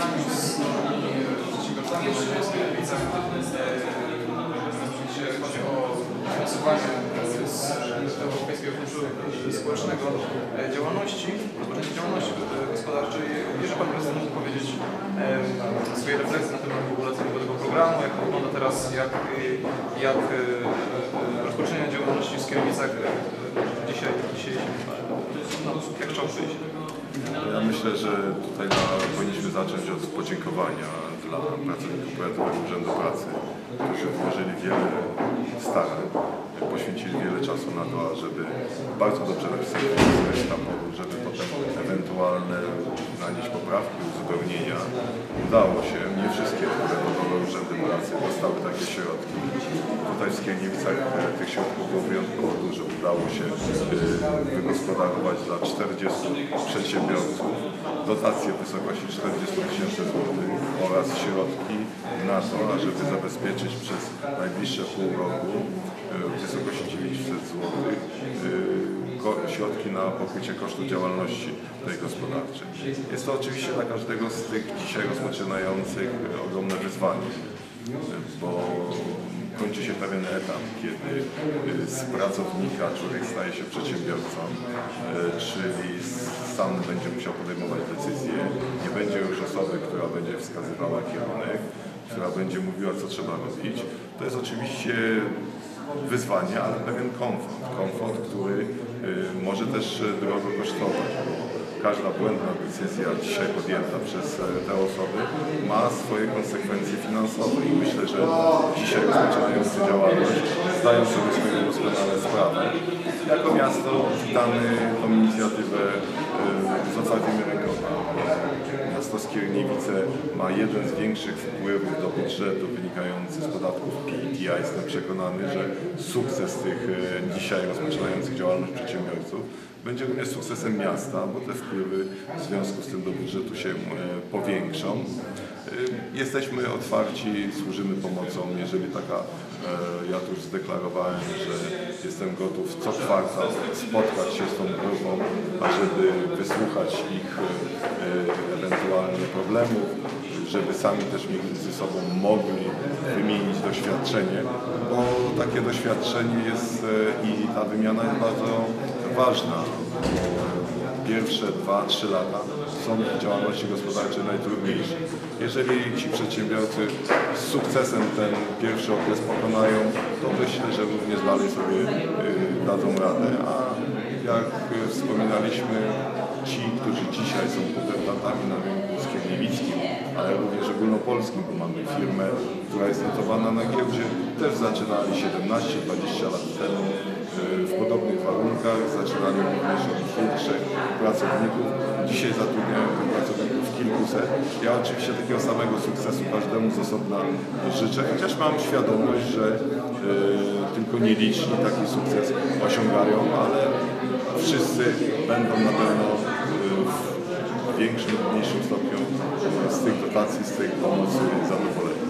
spotkaniu z przedsiębiorcami w Kierowicach. Jeśli chodzi o finansowanie z Europejskiego Funduszu Społecznego działalności, rozpoczęcie działalności gospodarczej. Bierze Pan Prezydent mógł powiedzieć swoje refleksje na temat regulacyjnego tego programu, jak wygląda teraz, jak, jak rozpoczęcie działalności w Kierowicach e, dzisiaj, dzisiaj jak chciał przyjść. Ja myślę, że tutaj na, powinniśmy zacząć od podziękowania dla pracowników Powiatowego Urzędu Pracy, którzy włożyli wiele starań, poświęcili wiele czasu na to, żeby bardzo dobrze napisać raportu, żeby potem ewentualne nanieść poprawki, uzupełnienia. Udało się, Pracy dostały takie środki. Tutaj w Skierniewicach e, tych środków było wyjątkowo dużo. Udało się e, wygospodarować dla 40 przedsiębiorców dotacje w wysokości 40 tysięcy złotych oraz środki na to, ażeby zabezpieczyć przez najbliższe pół roku e, w wysokości 900 złotych środki na pokrycie kosztów działalności tej gospodarczej. Jest to oczywiście dla każdego z tych dzisiaj rozpoczynających ogromne wyzwanie, bo kończy się pewien etap, kiedy z pracownika człowiek staje się przedsiębiorcą, y, czyli sam będzie musiał podejmować decyzje. Nie będzie już osoby, która będzie wskazywała kierunek, która będzie mówiła, co trzeba robić. To jest oczywiście wyzwanie, ale pewien komfort. Komfort, który y, może też drogo kosztować. Każda błędna decyzja dzisiaj podjęta przez e, te osoby ma swoje konsekwencje finansowe i myślę, że dzisiaj rozpoczynający działalność zdają sobie z tego doskonale sprawę. Jako miasto witamy tą inicjatywę z otwartymi rękoma. Miasto Skierniewice ma jeden z większych wpływów do budżetu wynikający z podatków PIT. Ja jestem przekonany, że sukces tych e, dzisiaj rozpoczynających działalność przedsiębiorców będzie również sukcesem miasta, bo te wpływy w związku z tym do budżetu się e, powiększą. E, Jesteśmy otwarci, służymy pomocą, jeżeli taka, e, ja tu już zdeklarowałem, że jestem gotów co kwartał spotkać się z tą grupą, ażeby wysłuchać ich e, ewentualnie problemów, żeby sami też między sobą mogli wymienić doświadczenie, bo takie doświadczenie jest e, i ta wymiana jest bardzo ważna. Pierwsze 2-3 lata są w działalności gospodarczej najtrudniejsze. Jeżeli ci przedsiębiorcy z sukcesem ten pierwszy okres pokonają, to myślę, że również dalej sobie y, dadzą radę. A jak wspominaliśmy, ci, którzy dzisiaj są potentantami na rynku skierniewickim, ale również ogólnopolskim, bo mamy firmę, która jest notowana na giełdzie, też zaczynali 17-20 lat temu y, w podobnych warunkach, zaczynali również od dwóch, pracowników. Dzisiaj zatrudniają tych pracowników kilkuset. Ja oczywiście takiego samego sukcesu każdemu z osobna życzę, chociaż mam świadomość, że y, tylko nieliczni taki sukces osiągają, ale wszyscy będą na pewno większym lub mniejszym stopniu z tych dotacji, z tej pomocy zadowoleni.